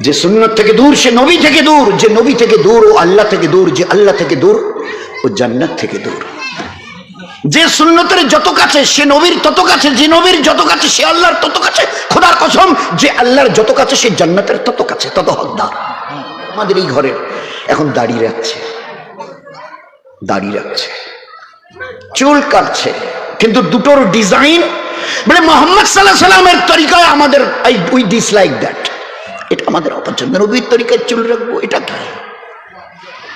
যে সুন্নত থেকে দূর, সে নবী থেকে দূর, যে নবী থেকে দূর, ও আল্লাহ থেকে দূর, যে আল্লাহ থেকে দূর, ও জান্নাত থেকে দূর। যে সুন্নতের যত কাছে, সে নবীর তত কাছে, যে নবীর যত কাছে, সে আল্লাহর তত কাছে, খোদার কসম, যে আল্লাহর যত কাছে, সে জান্নাতের তত কাছে, তত হকদার। আমাদের এই ঘরের এখন দাড়ি রাখছে। দাড়ি রাখছে। চুল কাটছে। কিন্তু দুটোর ডিজাইন মানে মোহাম্মদ সাল্লাহ সাল্লামের তরিকায় আমাদের আই উই ডিসলাইক দ্যাট এটা আমাদের অপছন্দ নবীর তরিকায় চুল রাখব, এটা কি?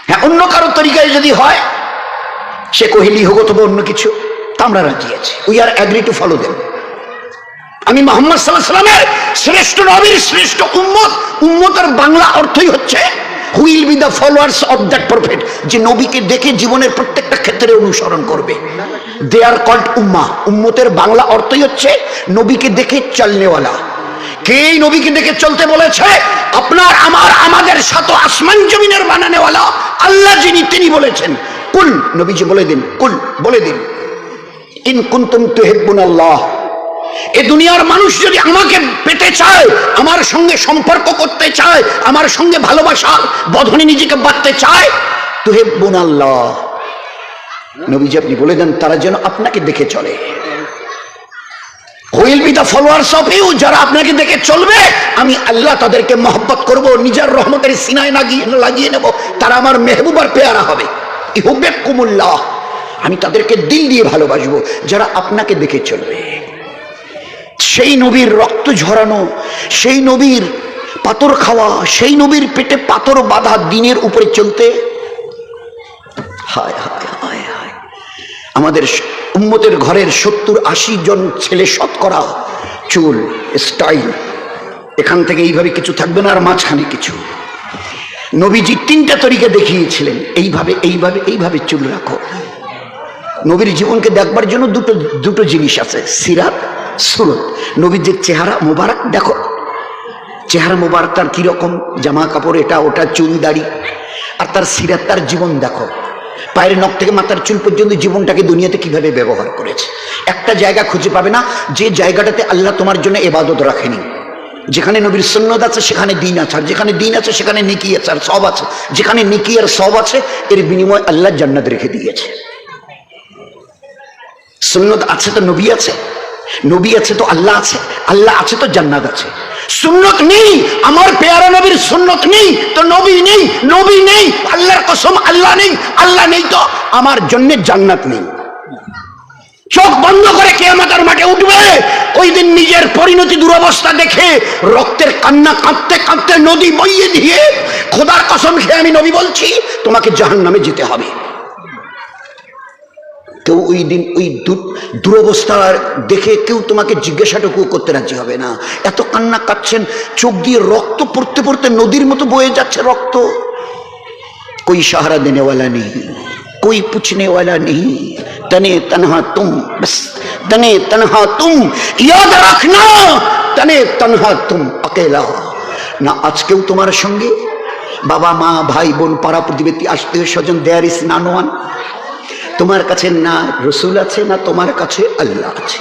হ্যাঁ অন্য কারও তরিকায় যদি হয়, সে কহিলি হোক অথবা অন্য কিছু, তা আমরা রাজি আছি। We are agree to follow them আমি মোহাম্মদ সাল্লাহ সাল্লামের শ্রেষ্ঠ নবীর শ্রেষ্ঠ উম্মত, উম্মতের বাংলা অর্থই হচ্ছে will be the followers of that prophet যে নবীকে দেখে জীবনের প্রত্যেকটা ক্ষেত্রে অনুসরণ করবে। দে আর কল্ড উম্মা উম্মতের বাংলা অর্থই হচ্ছে নবীকে দেখে চলনেওয়ালা কে নবীকে দেখে চলতে বলেছে আপনার আমার আমাদের সাত আসমান জমিনের বানানেওয়ালা আল্লাহ যিনি তিনি বলেছেন কুল নবীজি বলে দিন কুল বলে দিন ইন কুন্তুম তুহিব্বুন আল্লাহ এ দুনিয়ার মানুষ যদি আমাকে পেতে চায় আমার সঙ্গে সম্পর্ক করতে চায় আমার সঙ্গে ভালোবাসা বধনে নিজেকে বাঁধতে চায় তুহিব্বুন আল্লাহ নবীজি আপনি বলে দেন, তারা যেন আপনাকে দেখে চলে। যারা আপনাকে দেখে চলবে, আমি আল্লাহ তাদেরকে মহব্বত করব, নিজের রহমতের লাগিয়ে নেব, তারা আমার মেহবুবার পেয়ারা হবে। আমি তাদেরকে দিল দিয়ে ভালোবাসবো, যারা আপনাকে দেখে চলবে। সেই নবীর রক্ত ঝরানো, সেই নবীর পাথর খাওয়া, সেই নবীর পেটে পাথর বাঁধা দিনের উপরে চলতে হায় হায় হায় হায়। আমাদের উম্মতের ঘরের সত্তর আশি জন ছেলে শতকরা, চুল স্টাইল এখান থেকে এইভাবে কিছু থাকবে না, আর মাঝখানে কিছু। নবীজি তিনটা তরিকা দেখিয়েছিলেন, এইভাবে এইভাবে এইভাবে চুল রাখো। নবীর জীবনকে দেখবার জন্য দুটো দুটো জিনিস আছে, সিরাত, সুরত। নবীজির চেহারা মোবারক, দেখো। চেহারা মোবারক তার কীরকম, জামা কাপড় এটা, ওটা, চুল, দাড়ি। আর তার সিরাত, তার জীবন, দেখো। পায়ের নখ থেকে মাথার চুল পর্যন্ত জীবনটাকে দুনিয়াতে কীভাবে ব্যবহার করেছে? একটা জায়গা খুঁজে পাবে না, যে জায়গাটাতে আল্লাহ তোমার জন্য এবাদত রাখেনি। যেখানে নবীর সন্ন্যত আছে, সেখানে দিন আছে, আর যেখানে দিন আছে, সেখানে নিকি আছে, আর সব আছে। যেখানে নিকি আর সব আছে, এর বিনিময় আল্লাহ জান্নাত রেখে দিয়েছে। সুন্নত আছে তো নবী আছে? নবী আছে তো আল্লাহ আছে? আল্লাহ আছে তো জান্নাত আছে। সুন্নত নেই, আমার পেয়ারা নবীর সুন্নত নেই, তো নবী নেই নবী নেই, আল্লাহর কসম আল্লাহ নেই আল্লাহ নেই তো আমার জন্য জান্নাত নেই। চোখ বন্ধ করে কে আমাদের মাঠে উঠবে ওই দিন নিজের পরিণতি দুরবস্থা দেখে রক্তের কান্না কাঁদতে কাঁদতে নদী বইয়ে দিয়ে, খোদার কসম খেয়ে আমি নবী বলছি, তোমাকে জাহান নামে যেতে হবে। কেউ ওই দিন ওই দুরবস্থা দেখে কেউ তোমাকে জিজ্ঞাসাটুকু করতে রাজি হবে না এত কান্না কাটছেন চোখ দিয়ে রক্ত পড়তে পড়তে নদীর মতো বয়ে যাচ্ছে রক্ত कोई सहारा देने वाला नहीं कोई पूछने वाला नहीं तने तनहा तुम बस तने तनहा तुम याद रखना तने तनहा तुम अकेला না আজকেও তোমার সঙ্গে বাবা মা ভাই বোন পাড়া প্রতিবেশী আত্মীয় স্বজন দেয়ার ইস নানোয়ান তোমার কাছে না রসুল আছে, না তোমার কাছে আল্লাহ আছে।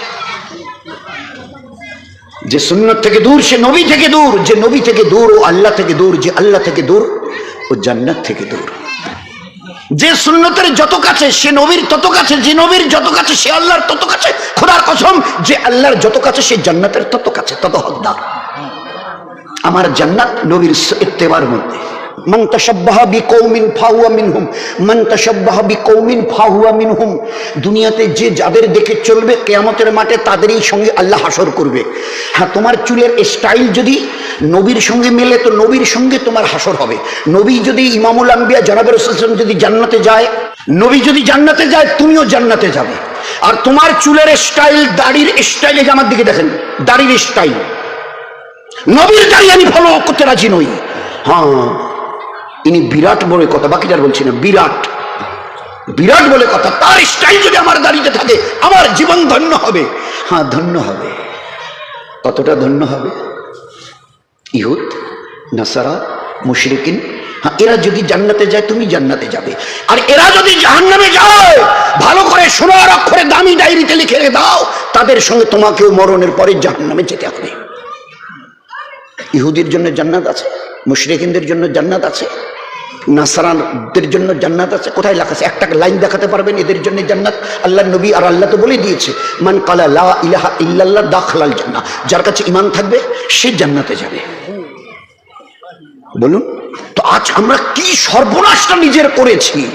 যে সুন্নত থেকে দূর, সে নবী থেকে দূর। যে নবী থেকে দূর, ও আল্লাহ থেকে দূর। যে আল্লাহ থেকে দূর, ও জান্নাত থেকে দূর। যে সুন্নতের যত কাছে, সে নবীর তত কাছে। যে নবীর যত কাছে, সে আল্লাহর তত কাছে। খোদার কসম, যে আল্লাহর যত কাছে, সে জান্নাতের তত কাছে, তত হকদার। আমার জান্নাত নবীর ইত্তেবার মধ্যে। মান তাশাব্বাহা বিকৌমিন ফাহুয়া মিনহুম। মান তাশাব্বাহা বিকৌমিন ফাহুয়া মিনহুম। দুনিয়াতে যে যাদের দেখে চলবে, কেয়ামতের মাঠে তাদেরই সঙ্গে আল্লাহ হাসর করবে। হ্যাঁ তোমার চুলের স্টাইল যদি নবীর সঙ্গে মেলে, তো নবীর সঙ্গে তোমার হাসর হবে। নবী যদি ইমামুল আম্বিয়া জনাবের হোসেন যদি জান্নাতে যায়, নবী যদি জান্নাতে যায়, তুমিও জান্নাতে যাবে। আর তোমার চুলের স্টাইল দাড়ির স্টাইলে যে আমার দিকে দেখেন, দাড়ির স্টাইল নবীর দাড়ি আমি ফলো করতে রাজি নই। হ্যাঁ ইনি বিরাট বলে কথা বাকিটার বলছি না, বিরাট। বিরাট বলে কথা, তার স্টাইল যদি আমার দাড়িতে থাকে, আমার জীবন ধন্য হবে। হ্যাঁ ধন্য হবে। কতটা ধন্য হবে? ইহুদ, নাসারা, মুশরিকিন হ্যাঁ এরা যদি জান্নাতে যায়, তুমি জান্নাতে যাবে। আর এরা যদি জাহান্নামে যায়, ভালো করে সোনার অক্ষরে দামি ডায়েরিতে লিখে দাও, তাদের সঙ্গে তোমাকেও মরণের পরে জাহান্নামে যেতে হবে। ইহুদির জন্য জান্নাত আছে, মুশরিকিনদের জন্য জান্নাত আছে। নাসারানদের জন্য জান্নাত আছে? কোথায় লেখা আছে? একটা লাইন দেখাতে পারবেন? এদের জন্য জান্নাত আল্লাহ নবী আর আল্লাহ তো বলে দিয়েছে, মান কালা লা ইলাহা ইল্লাল্লাহ দাখলাল জান্নাহ। যার কাছে ইমান থাকবে, সে জান্নাতে যাবে। বলুন, তো আজ আমরা কি সর্বনাশটা নিজের করেছি?